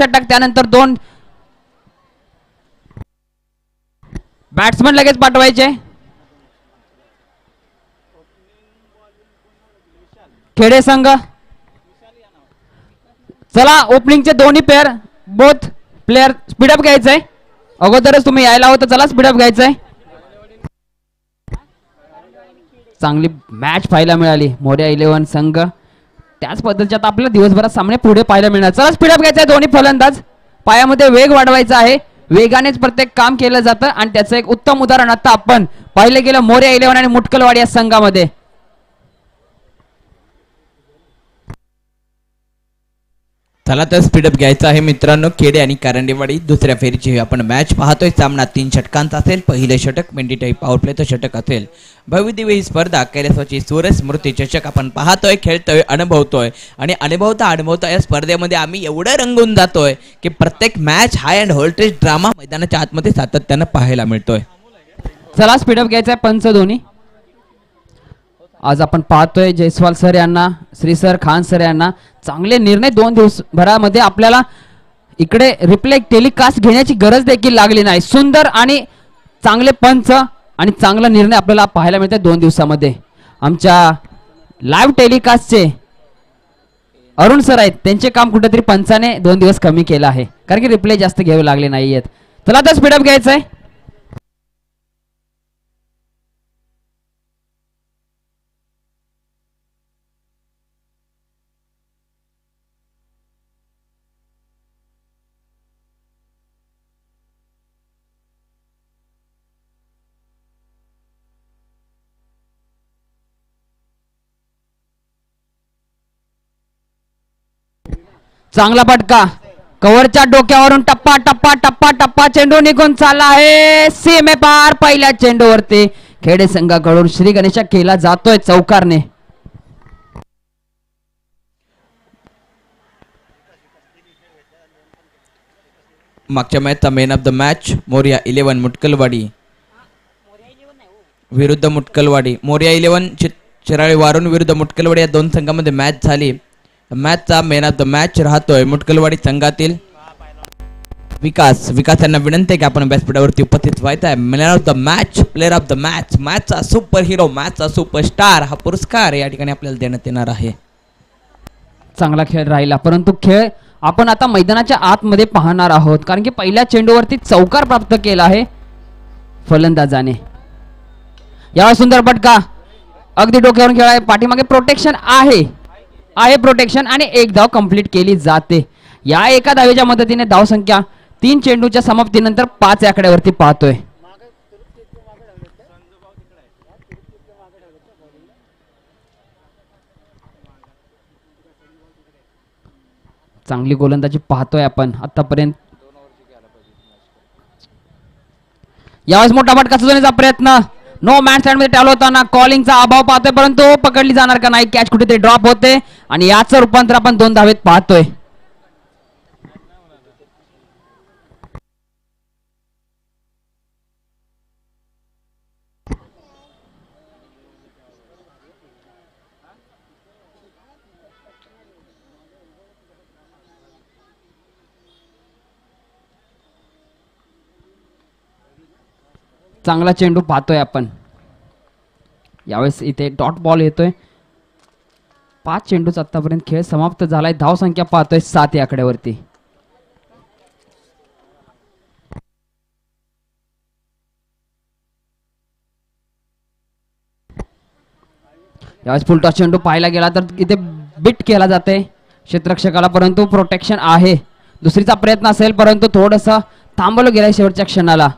षटक त्यानंतर दोन बॅट्समन लगेच पाठवायचे. खेडे संघ. चला ओपनिंगचे दोन्ही पेअर बोथ प्लेअर स्पीडअप घ्यायचंय. अगोदरच तुम्ही यायला होतं चला स्पीडअप घ्यायचंय. चांगली मॅच पाहायला मिळाली. मोर्या इलेव्हन संघ. त्याच पद्धतीचे आता आपल्याला दिवसभरात सामने पुढे पाहायला मिळणार. चला स्पीडअप घ्यायचा आहे दोन्ही फलंदाज. पायामध्ये वेग वाढवायचा आहे. वेगानेच प्रत्येक काम केलं जातं आणि त्याचं एक उत्तम उदाहरण आता आपण पाहिलं गेलं मोर्या इलेव्हन आणि मुटकलवाडी या संघामध्ये. चला तर स्पीडअप घ्यायचा आहे मित्रांनो. खेडे आणि कारंडेवाडी दुसऱ्या फेरीची आपण मॅच पाहतोय. सामना तीन षटकांचा असेल. पहिले षटक मेंढी टाईप पॉवर षटक असेल. भव्यदिव्य ही स्पर्धा कैलासवाची सूर्य स्मृती चषक आपण पाहतोय खेळतोय अनुभवतोय. आणि अनुभवता अनुभवता या स्पर्धेमध्ये आम्ही एवढं रंगून जातोय की प्रत्येक match high and voltage drama मैदानाच्या आतमध्ये सातत्यानं पाहायला मिळतोय. चला स्पीडअप घ्यायचा आहे पंच दोन्ही आज आपण पाहतोय जयस्वाल सर यांना श्री सर खान सर यांना. चांगले निर्णय दोन दिवस भरामध्ये आपल्याला इकडे रिप्ले टेलिकास्ट घेण्याची गरज देखील लागली नाही. सुंदर आणि चांगले पंच आणि चांगला निर्णय आपल्याला पाहायला मिळतोय दोन दिवसामध्ये. आमच्या लाईव्ह टेलिकास्टचे अरुण सर आहेत. त्यांचे काम कुठेतरी पंचाने दोन दिवस कमी केलं आहे. कारण की रिप्ले जास्त घ्यावे लागले नाही आहेत चला तर स्पीडअप घ्यायचं आहे चांगला फटका. कव्हरच्या डोक्यावरून टप्पा टप्पा टप्पा टप्पा चेंडू निघून चालला आहे. सीमे पार पहिल्या चेंडूवरती. खेडे संघाकडून श्री गणेशा केला जातोय चौकारने. मागच्या मॅचचा man of the match Morya eleven Mutkalwadi. विरुद्ध मुटकलवाडी. मोर्या इलेव्हन चिराळी वारून विरुद्ध मुटकलवाडी या दोन संघामध्ये मॅच झाली. मॅचचा मेन ऑफ द मॅच राहतोय मुटकलवाडी संघातील विकास. विकास यांना विनंती आहे की आपण व्यासपीठावरती उपस्थित व्हायचं आहे man of the match player of the match मॅचचा super hero मॅचचा सुपरस्टार हा पुरस्कार या ठिकाणी आपल्याला देण्यात येणार आहे. चांगला खेळ राहिला. परंतु खेळ आपण आता मैदानाच्या आतमध्ये पाहणार आहोत. कारण की पहिल्या चेंडूवरती चौकार प्राप्त केला आहे फलंदाजाने. यावेळी सुंदर फटका. अगदी डोक्यावरून खेळ आहे पाठीमागे प्रोटेक्शन आहे. आहे प्रोटेक्शन आणि एक धाव कंप्लीट केली जाते. या एका धावेच्या मदतीने धावसंख्या तीन चेंडूच्या समाप्तीनंतर पाच आकड्यावरती पाहतोय. चांगली गोलंदाजी पाहतोय आपण आतापर्यंत. यावेळेस मोठा फटका सुचवण्याचा प्रयत्न. नो मॅन स्टँडमध्ये टाळलो होताना कॉलिंगचा अभाव पाहतोय परंतु पकडली जाणार का नाही कॅच कुठेतरी ड्रॉप होते. आणि याचं रूपांतर आपण दोन धावेत पाहतोय. चांगला चेंडू पाहतोय आपण. यावेळेस इथे डॉट बॉल येतोय. पाच चेंडूच आतापर्यंत खेळ समाप्त झालाय. धाव संख्या पाहतोय सात या आकड्यावरती. यावेळेस फुलटॉस चेंडू पाहायला गेला तर इथे बिट केला जाते क्षेत्रक्षकाला परंतु प्रोटेक्शन आहे. दुसरीचा प्रयत्न असेल परंतु थोडस थांबवलं गेलाय शेवटच्या क्षणाला.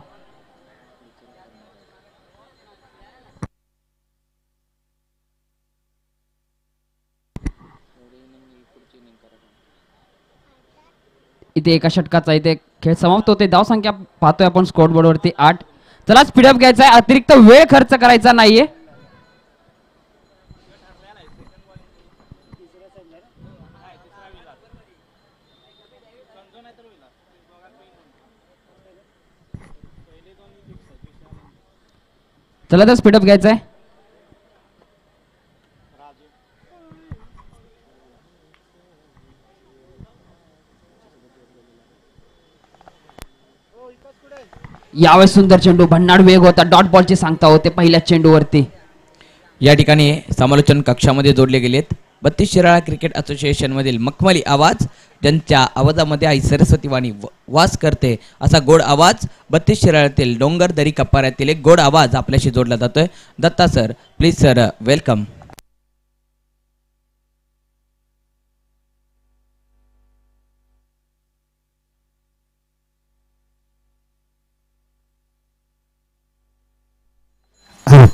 इथे एका षटकाचा इथे खेळ समाप्त होते धाव संख्या पाहतोय आपण स्कोर बोर्डवरती आठ. चला स्पीडअप घ्यायचा आहे. अतिरिक्त वेळ खर्च करायचा नाहीये. चला तर स्पीडअप घ्यायचा आहे. यावेळेस सुंदर चेंडू भन्नाड वेग होता. डॉट बॉलचे सांगता होते पहिल्या चेंडूवरती. या ठिकाणी समालोचन कक्षामध्ये जोडले गेलेत. बत्तीस शिराळा क्रिकेट असोसिएशनमधील मखमली आवाज ज्यांच्या आवाजामध्ये आई सरस्वती वाणी व- वास करते असा गोड आवाज बत्तीस शिराळ्यातील डोंगर दरी कपाऱ्यातील एक गोड आवाज आपल्याशी जोडला जातोय. Datta sir please sir welcome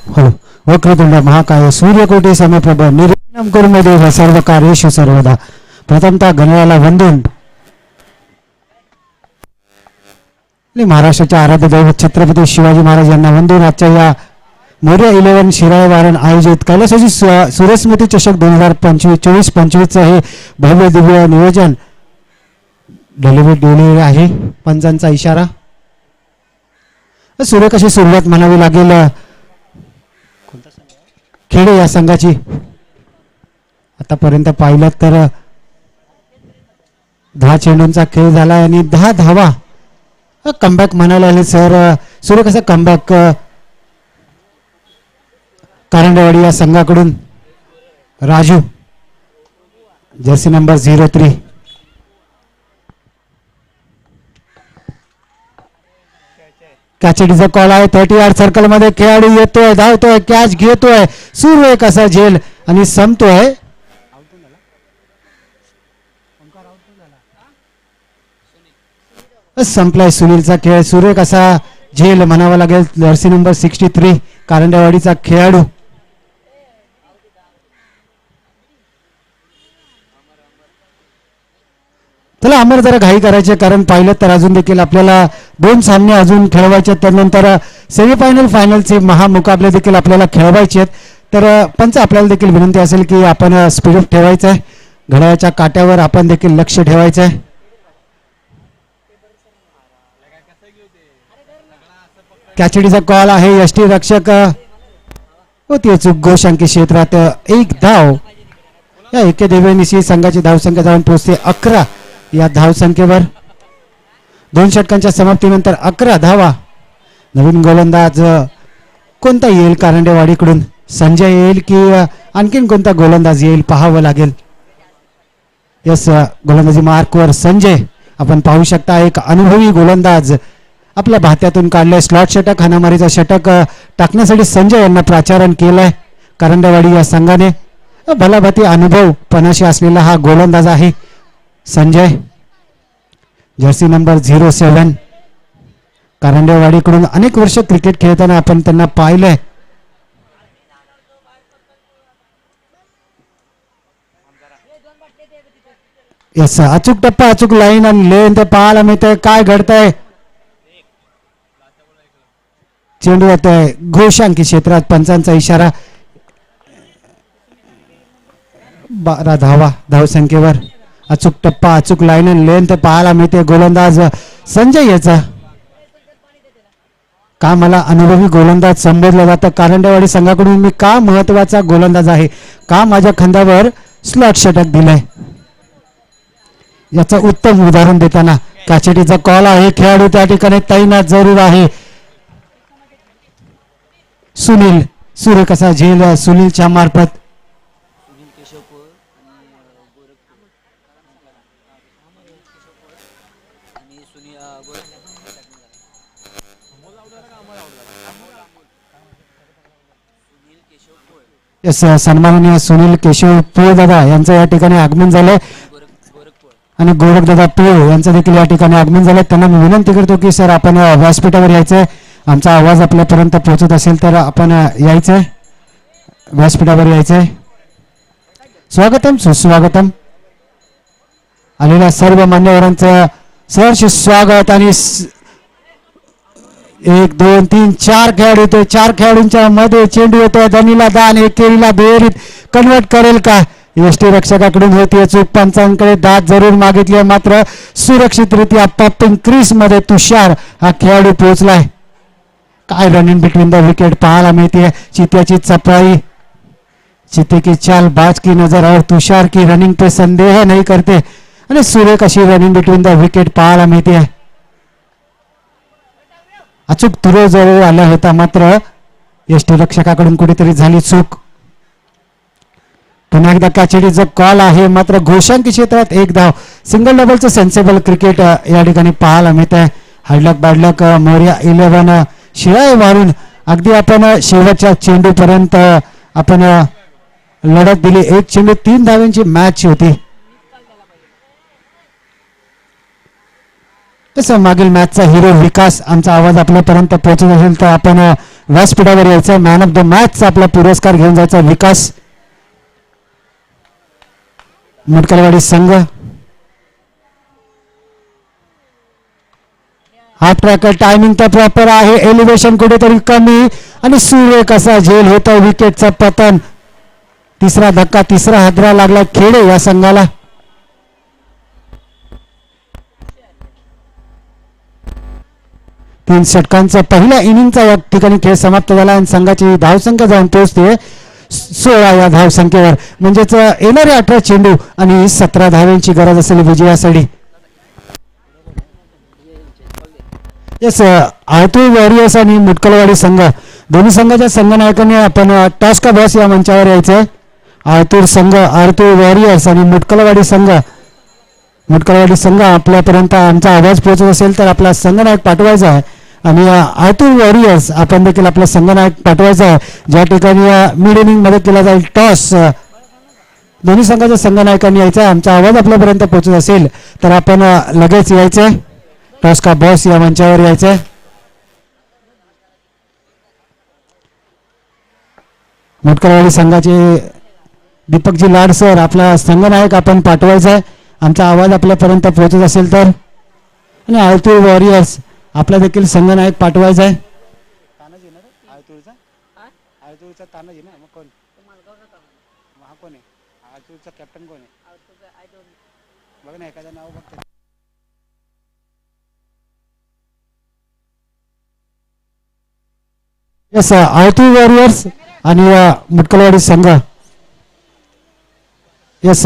hello Vakratunda महाकाय सूर्यकोटी समप्रभ निर्विघ्नं करून देव सर्व कार्येशु सर्वदा प्रथमतः गणराला वंदून महाराष्ट्राच्या आराध्य दैवत छत्रपती शिवाजी महाराज यांना वंदून आजच्या या मोर्या इलेव्हन शिराळे वारण आयोजित कैलासाची सूर्यस्मृती चषक दोन हजार पंचवीस चोवीस पंचवीसचं हे भव्य दिव्य नियोजन डिलिव्हरी डिलिव्हरी आहे पंचांचा इशारा सूर्य कशी सुरुवात म्हणावी लागेल खेडे या संघाची? आतापर्यंत पाहिलं तर दहा चेंडूंचा खेळ झाला आणि दहा धावा. कमबॅक म्हणायला आले सर. सुरू कसं कमबॅक कारंडेवाडी या संघाकडून. Raju jersey number zero three कॅचडीचा call आहे थर्टी यार्ड सर्कलमध्ये खेळाडू येतोय धावतोय कॅच घेतोय. सुरू आहे कसा झेल? आणि संपतोय. संपलाय सुनीलचा खेळ. सुरेख असा झेल? म्हणावा लागेल जर्सी नंबर सिक्स्टी थ्री कारंडेवाडीचा खेळाडू. चला अमर जरा घाई करायचे कारण पाहिलं तर अजून देखील आपल्याला दोन सामने अजून खेळवायचे आहेत. त्यानंतर सेमीफायनल फायनलचे महामुकाबले देखील आपल्याला खेळवायचे आहेत. तर पंच आपल्याला देखील विनंती असेल की आपण स्पीडअप ठेवायचं आहे. घड्याळाच्या काट्यावर आपण देखील लक्ष ठेवायचं आहे. कॅचडीचा कॉल आहे यष्टी रक्षक होती चूक गोशांकी क्षेत्रात एक धाव. या एके देवेनिशी संघाची धावसंख्या जाऊन पोहोचते अकरा या धावसंख्येवर. दोन षटकांच्या समाप्तीनंतर अकरा धावा. नवीन गोलंदाज कोणता येईल कारंडेवाडीकडून? संजय येईल की आणखीन कोणता गोलंदाज येईल पाहावं लागेल? यस गोलंदाजी मार्कवर संजय. आपण पाहू शकता एक अनुभवी गोलंदाज. आपल्या भात्यातून काढलंय स्लॉट षटक हानामारीचा षटक टाकण्यासाठी संजय यांना प्राचारण केलंय करंडवाडी या संघाने. भलाभाती अनुभव पणाशी असलेला हा गोलंदाज आहे Sanjay. Jersey number zero seven. कारंडेवाडीकडून अनेक वर्ष क्रिकेट खेळताना आपण त्यांना पाहिलंय. येस अचूक टप्पा अचूक लाईन आणि लेन ते पाहायला मिळतंय. काय घडतंय? चेंडू येत आहे घोषांकी क्षेत्रात पंचांचा इशारा. बारा धावा धावसंख्येवर. अचूक टप्पा अचूक लाईन अँड लेन पाहायला मिळते. गोलंदाज संजय याचा. का मला अनुभवी गोलंदाज संबोधलं जातं? कारंडेवाडी संघाकडून मी का महत्त्वाचा गोलंदाज आहे? का माझ्या खांद्यावर स्लॉट षटक दिलंय? याचं उत्तम उदाहरण देताना काचेटीचा कॉल आहे. खेळाडू त्या ठिकाणी तैनात जरूर आहे. सुनील सूर्य कसा झेल सुनीलच्या मार्फत येस सन्माननीय सुनील केशव पोळ दादा यांचं या ठिकाणी आगमन झालंय. आणि गोरखदादा पोळ यांचं देखील या ठिकाणी आगमन झालंय. त्यांना मी विनंती करतो की सर आपण व्यासपीठावर यायचंय. आमचा आवाज आपल्यापर्यंत पोहोचत असेल तर आपण यायचंय. व्यासपीठावर यायचंय. स्वागतम सुस्वागतम आलेल्या सर्व मान्यवरांचं सहर्ष स्वागत आणि एक दोन तीन चार खेळाडू येतोय चार खेळाडूंच्या मध्ये चेंडू येतोय. धनीला दान एकेरीला बेरीत कन्वर्ट करेल का? एसटी रक्षकाकडून होती चूक. पंचांकडे दात जरूर मागितली मात्र सुरक्षितरित्या पॉपिंग क्रीसमध्ये तुषार हा खेळाडू पोहोचलाय. काय रनिंग बिटवीन द विकेट पाहायला मिळते. चित्याची चपळाई चिते की चाल बाज की नजर और तुषार की रनिंग पे संदेह नहीं करते. आणि सुरेख अशी रनिंग बिटवीन द विकेट पाहायला मिळते. अचूक तुरो जवळ आला होता मात्र यष्टी रक्षकाकडून कुठेतरी झाली चूक. पुन्हा एकदा कॅचडीचा कॉल आहे मात्र घोषांक क्षेत्रात एक धाव. सिंगल डबलचं सेन्सेबल क्रिकेट या ठिकाणी पाहायला मिळत आहे हाडलक बाडलक मोर्या इलेव्हन शिळाय मारून अगदी आपण शेवटच्या चेंडूपर्यंत आपण लढत दिली. एक चेंडू तीन धाव्यांची मॅच होती. जसं मागील मॅचचा हिरो विकास आमचा आवाज आपल्यापर्यंत पोहोचत असेल तर आपण व्यासपीठावर यायचं. मॅन ऑफ द मॅचचा आपला पुरस्कार घेऊन जायचा विकास. मुटकलवाडी संघ. हा ट्रॅक टायमिंग तर प्रॉपर आहे. एलिव्हेशन कुठेतरी कमी. आणि सूर्य कसा झेल होता विकेटचा पतन. तिसरा धक्का तिसरा हादरा लागला खेडे या संघाला. तीन षटकांचा पहिल्या इनिंगचा या ठिकाणी खेळ समाप्त झाला आणि संघाची धावसंख्या जाऊन पोहोचते सोळा या धावसंख्येवर. म्हणजेच येणारे अठरा चेंडू आणि सतरा धाव्यांची गरज असेल विजयासाठी. येस आळतूर वॉरियर्स आणि मुटकलवाडी संघ. दोन्ही संघाच्या संघनायकांनी आपण टॉस का बॉस या मंचावर यायचंय आळतूर संघ आळतूर वॉरियर्स आणि मुटकलवाडी संघ. मुटकलवाडी संघ आपल्यापर्यंत आमचा आवाज पोहोचत असेल तर आपला संघनायक पाठवायचा आहे. आणि आळतूर वॉरियर्स आपण देखील आपला संघनायक पाठवायचा आहे. ज्या ठिकाणी मिड इनिंगमध्ये केला जाईल टॉस दोन्ही संघाच्या संघनायकांनी यायचं आहे. आमचा आवाज आपल्यापर्यंत पोहोचत असेल तर आपण लगेच यायचंय टॉस का बॉस या मंचावर यायचंय मोटकरवाडी संघाचे दीपकजी लाड सर आपला संघनायक आपण पाठवायचा आहे. आमचा आवाज आपल्यापर्यंत पोहोचत असेल तर. आणि आळतूर वॉरियर्स आपला देखील संघनायक पाठवायचा आहे. कॅप्टन कोण? आहे? बघ ना एखादं नाव बघ येस आळतूर वॉरियर्स आणि मुटकलवाडी संघ. येस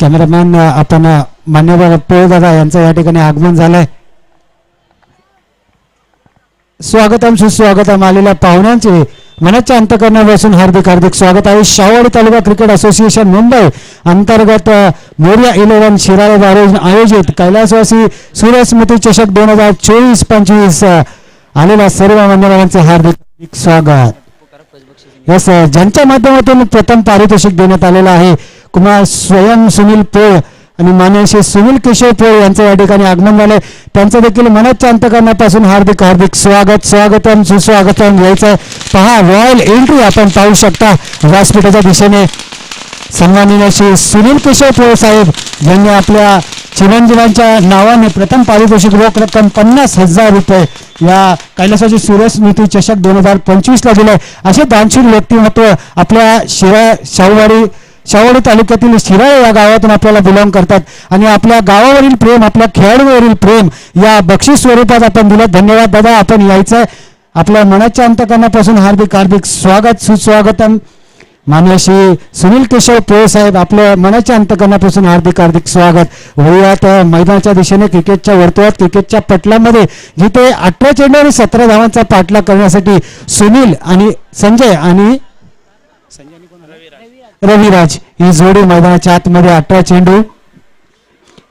कॅमेरामॅन आपण मान्यवर पोळ दादा यांचं या ठिकाणी आगमन झालंय. स्वागतम सुस्वागतम आलेल्या पाहुण्यांचे मनाच्या अंतकरणापासून हार्दिक हार्दिक स्वागत आहे. शाहवाडी तालुका क्रिकेट असोसिएशन मुंबई अंतर्गत मोर्या इलेव्हन शिराळे आयोजित कैलासवासी सूर्यस्मृती चषक दोन हजार चोवीस पंचवीस आलेल्या सर्व मंडळांचे हार्दिक हार्दिक स्वागत. यस ज्यांच्या माध्यमातून प्रथम पारितोषिक देण्यात आलेलं आहे कुमार स्वयं सुनील पोळ. आणि मान्य श्री सुनील केशव पोळ यांचं या ठिकाणी आगमन झालंय. त्यांचं देखील मनाच्या अंतकरणापासून हार्दिक हार्दिक स्वागत स्वागतम सुस्वागतम यायचं. पहा रॉयल एंट्री आपण पाहू शकता. व्यासपीठाच्या दिशेने सन्माननीय श्री सुनील केशव पोळ साहेब यांनी आपल्या चिरंजीवांच्या नावाने प्रथम पारितोषिक रोख रक्कम पन्नास हजार रुपये या कैलासाची सूर्यस्मृती चषक दोन हजार पंचवीस ला दिलाय. असे दानशील व्यक्तिमत्व आपल्या शिरा शाहूवाडी शाहूवाडी तालुक्यातील शिराळे या गावातून आपल्याला बिलॉंग करतात. आणि आपल्या गावावरील प्रेम आपल्या खेळाडूवरील प्रेम या बक्षीस स्वरूपात आपण दिलं धन्यवाद दादा आपण यायचं आपल्या मनाच्या अंतकरणापासून हार्दिक हार्दिक स्वागत सुस्वागतम. मान्य श्री सुनील केशव पोळ साहेब आपल्या मनाच्या अंतकरणापासून हार्दिक हार्दिक स्वागत. वळूयात मैदानाच्या दिशेने क्रिकेटच्या वर्तुळात क्रिकेटच्या पटलामध्ये जिथे अठरा चेंडू आणि सतरा धावांचा पाठलाग करण्यासाठी सुनील आणि संजय आणि रविराज ही जोडी मैदानाच्या आतमध्ये अठरा चेंडू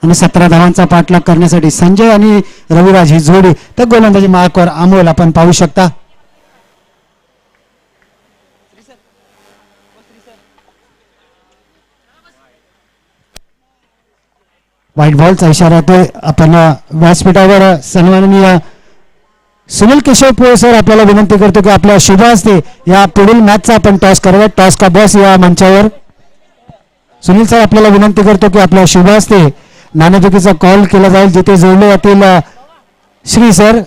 आणि सतरा धावांचा पाठलाग करण्यासाठी संजय आणि रविराज ही जोडी तर गोलंदाजी मार्कवर अमोल आपण पाहू शकता. व्हाईट बॉलचा इशारा येतोय आपण व्यासपीठावर सन्माननीय सुनील केशव पोळे सर आपल्याला विनंती करतो की आपल्या शुभ हस्ते या पुढील मॅचचा आपण टॉस करावा टॉस का बॉस या मंचावर. सुनील सर आपल्याला विनंती करतो की आपल्या शुभ हस्ते नाणेफेकीचा कॉल केला जाईल. जिथे जोडले जातील श्री सर.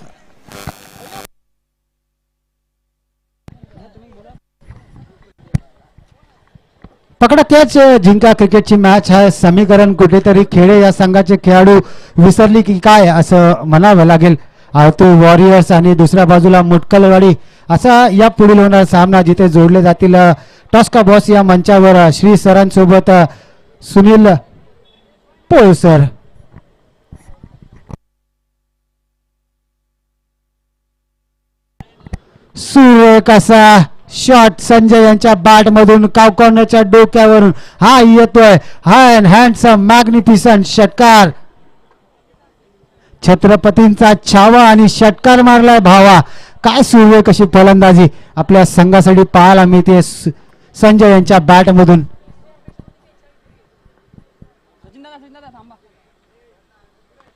पकडा कॅच जिंका क्रिकेटची मॅच आहे. समीकरण कुठेतरी खेळे या संघाचे खेळाडू विसरली की काय असं म्हणावं लागेल. आळतूर वॉरियर्स आणि दुसऱ्या बाजूला मुटकलवाडी. असा या पुढील होणार सामना जिथे जोडले जातील टॉस्का बॉस या मंचावर श्री सरांसोबत सुनील पोळ सर. सुरेख कसा? शॉट संजय यांच्या बॅट मधून कावकॉर्नरच्या डोक्यावरून. हा येतोय. हा हँडसम मॅग्निफिसंट षटकार. छत्रपतींचा छावा आणि षटकार मारलाय भावा. काय सुरू आहे कशी फलंदाजी? आपल्या संघासाठी पाहायला मिळते संजय यांच्या बॅट मधून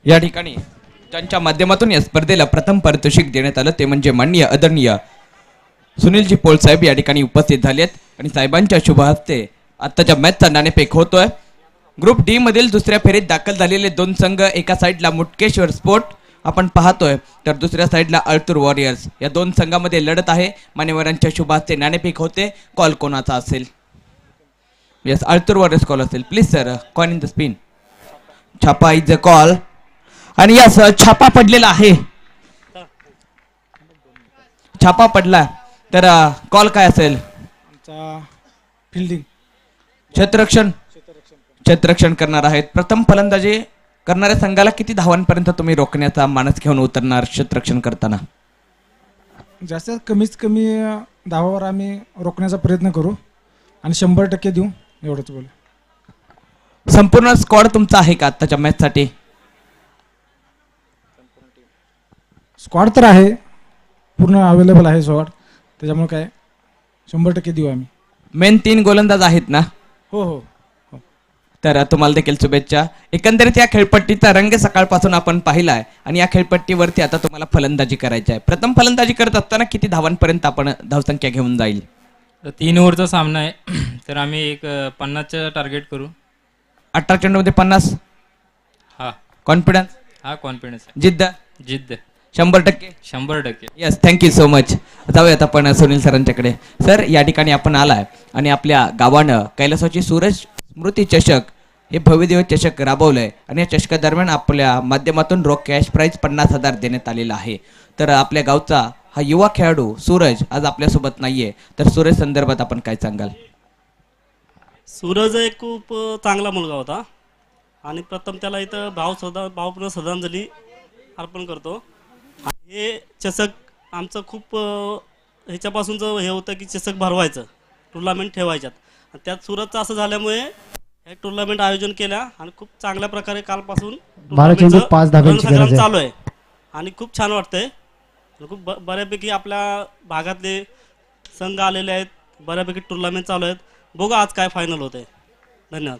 या ठिकाणी त्यांच्या माध्यमातून या स्पर्धेला प्रथम पारितोषिक देण्यात आलं ते म्हणजे माननीय आदरणीय सुनीलजी पोळ साहेब या ठिकाणी उपस्थित झालेत. आणि साहेबांच्या शुभ हस्ते आत्ताच्या मॅचचा नाणेफेक होतोय. ग्रुप डी मधील दुसऱ्या फेरीत दाखल झालेले दोन संघ एका साईडला मुटकेश्वर स्पोर्ट आपण पाहतोय. तर दुसऱ्या साईडला अळतूर वॉरियर्स. या दोन संघामध्ये लढत आहे. मान्यवरांच्या शुभ हस्ते नाणेफेक होते. कॉल कोणाचा असेल? येस अळतूर वॉरियर्स कॉल असेल. Please sir coin in the spin छापा इज अ कॉल आणि यास छापा पडलेला आहे. छापा पडला. तर कॉल काय असेल? फिल्डिंग क्षेत्ररक्षण. क्षेत्ररक्षण करणार आहेत. प्रथम फलंदाजी करणाऱ्या संघाला किती धावांपर्यंत तुम्ही रोखण्याचा मानस घेऊन उतरणार क्षेत्ररक्षण करताना? जास्तीत कमीत कमी धावावर आम्ही रोखण्याचा प्रयत्न करू आणि शंभर टक्के देऊ एवढंच बोल. संपूर्ण स्क्वॉड तुमचा आहे का आत्ताच्या मॅचसाठी स्क्वॉड तर आहे. पूर्ण अवेलेबल आहे स्क्वॉड त्याच्यामुळे काय? शंभर टक्के देऊ आम्ही. मेन तीन गोलंदाज आहेत ना? हो हो. तर तुम्हाला देखील शुभेच्छा. एकंदरीत या खेळपट्टीचा रंग सकाळपासून आपण पाहिलाय आणि या खेळपट्टीवरती आता तुम्हाला फलंदाजी करायची आहे. प्रथम फलंदाजी करत असताना किती धावांपर्यंत आपण धावसंख्या घेऊन जाईल? तर तीन ओव्हरचा सामना आहे. तर आम्ही एक पन्नासचं टार्गेट करू. अठरा चेंडूमध्ये पन्नास? हा. कॉन्फिडन्स हा कॉन्फिडन्स आहे. जिद्द? जिद्द. शंभर टक्के? शंभर टक्के. येस थँक्यू सो मच जाऊयात आपण सुनील सरांच्याकडे. सर या ठिकाणी आपण आलाय आणि आपल्या गावानं कैलासाची सूरज स्मृती चषक हे भव्यदेव चषक राबवलं आहे आणि या चषकादरम्यान आपल्या माध्यमातून रोख कॅश प्राईज पन्नास हजार देण्यात आलेला आहे. तर आपल्या गावचा हा युवा खेळाडू सूरज आज आपल्यासोबत नाही आहे तर सूरज संदर्भात आपण काय सांगाल? सूरज एक खूप चांगला मुलगा होता. आणि प्रथम त्याला इथं भाव सदा भावपूर्ण श्रद्धांजली अर्पण करतो. हे चषक आमचं खूप ह्याच्यापासूनचं हे होतं की चषक भरवायचं टुर्नामेंट ठेवायच्यात. आणि त्यात सूरजचं असं झाल्यामुळे टुर्नामेंट आयोजन केल्या आणि खूप चांगल्या प्रकारे कालपासून पाच धाब्यांची गरज आहे. चालू आहे. आणि खूप छान वाटतंय. खूप ब- बऱ्यापैकी आपल्या भागातले संघ आलेले आहेत. बऱ्यापैकी टुर्नामेंट चालू आहेत. बघू आज काय फायनल होते धन्यवाद.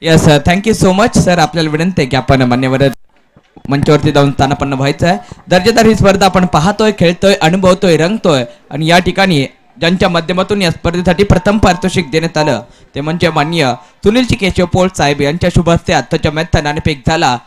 Yes thank you so much sir आपल्याला विनंती आहे की आपण मान्यवर मंचावरती जाऊन स्थानापन्न व्हायचं आहे. दर्जेदार ही स्पर्धा आपण पाहतोय खेळतोय अनुभवतोय रंगतोय. आणि या ठिकाणी ज्यांच्या माध्यमातून या स्पर्धेसाठी प्रथम पारितोषिक देण्यात आलं. ते म्हणजे मान्य सुनील केशव पोळ साहेब यांच्या शुभ हस्ते आत्ताच्या मॅचचा नाणेफेक झाला.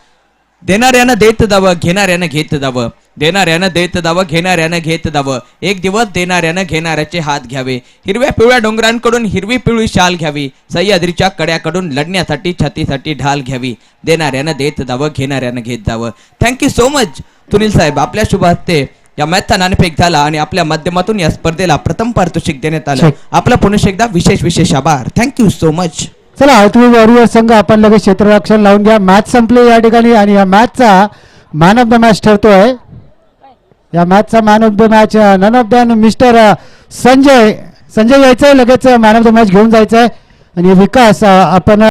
देणाऱ्यानं देत जावं घेणाऱ्यानं घेत जावं. देणाऱ्यानं देत जावं घेणाऱ्यानं घेत जावं. एक दिवस देणाऱ्यानं घेणाऱ्याचे हात घ्यावे. हिरव्या पिवळ्या डोंगरांकडून हिरवी पिवळी शाल घ्यावी. सह्याद्रीच्या कड्याकडून लढण्यासाठी छातीसाठी ढाल घ्यावी. देणाऱ्यानं देत जावं घेणाऱ्यानं घेत जावं. Thank you so much Sunil साहेब. आपल्या शुभ हस्ते या मॅचचा नाणेफेक झाला आणि आपल्या माध्यमातून या स्पर्धेला प्रथम पारितोषिक देण्यात आलं. आपला पुन्हा एकदा विशेष विशेष आभार. थँक्यू सो मच चला हळतुळी वॉरियर संघ आपण लगेच क्षेत्ररक्षण लावून घ्या. मॅच संपली या ठिकाणी आणि या मॅचचा मॅन ऑफ द मॅच ठरतोय. या मॅचचा man of the match none of the mister Sanjay. Sanjay यायचंय लगेच मॅन ऑफ द मॅच घेऊन जायचंय. आणि विकास अ, आपण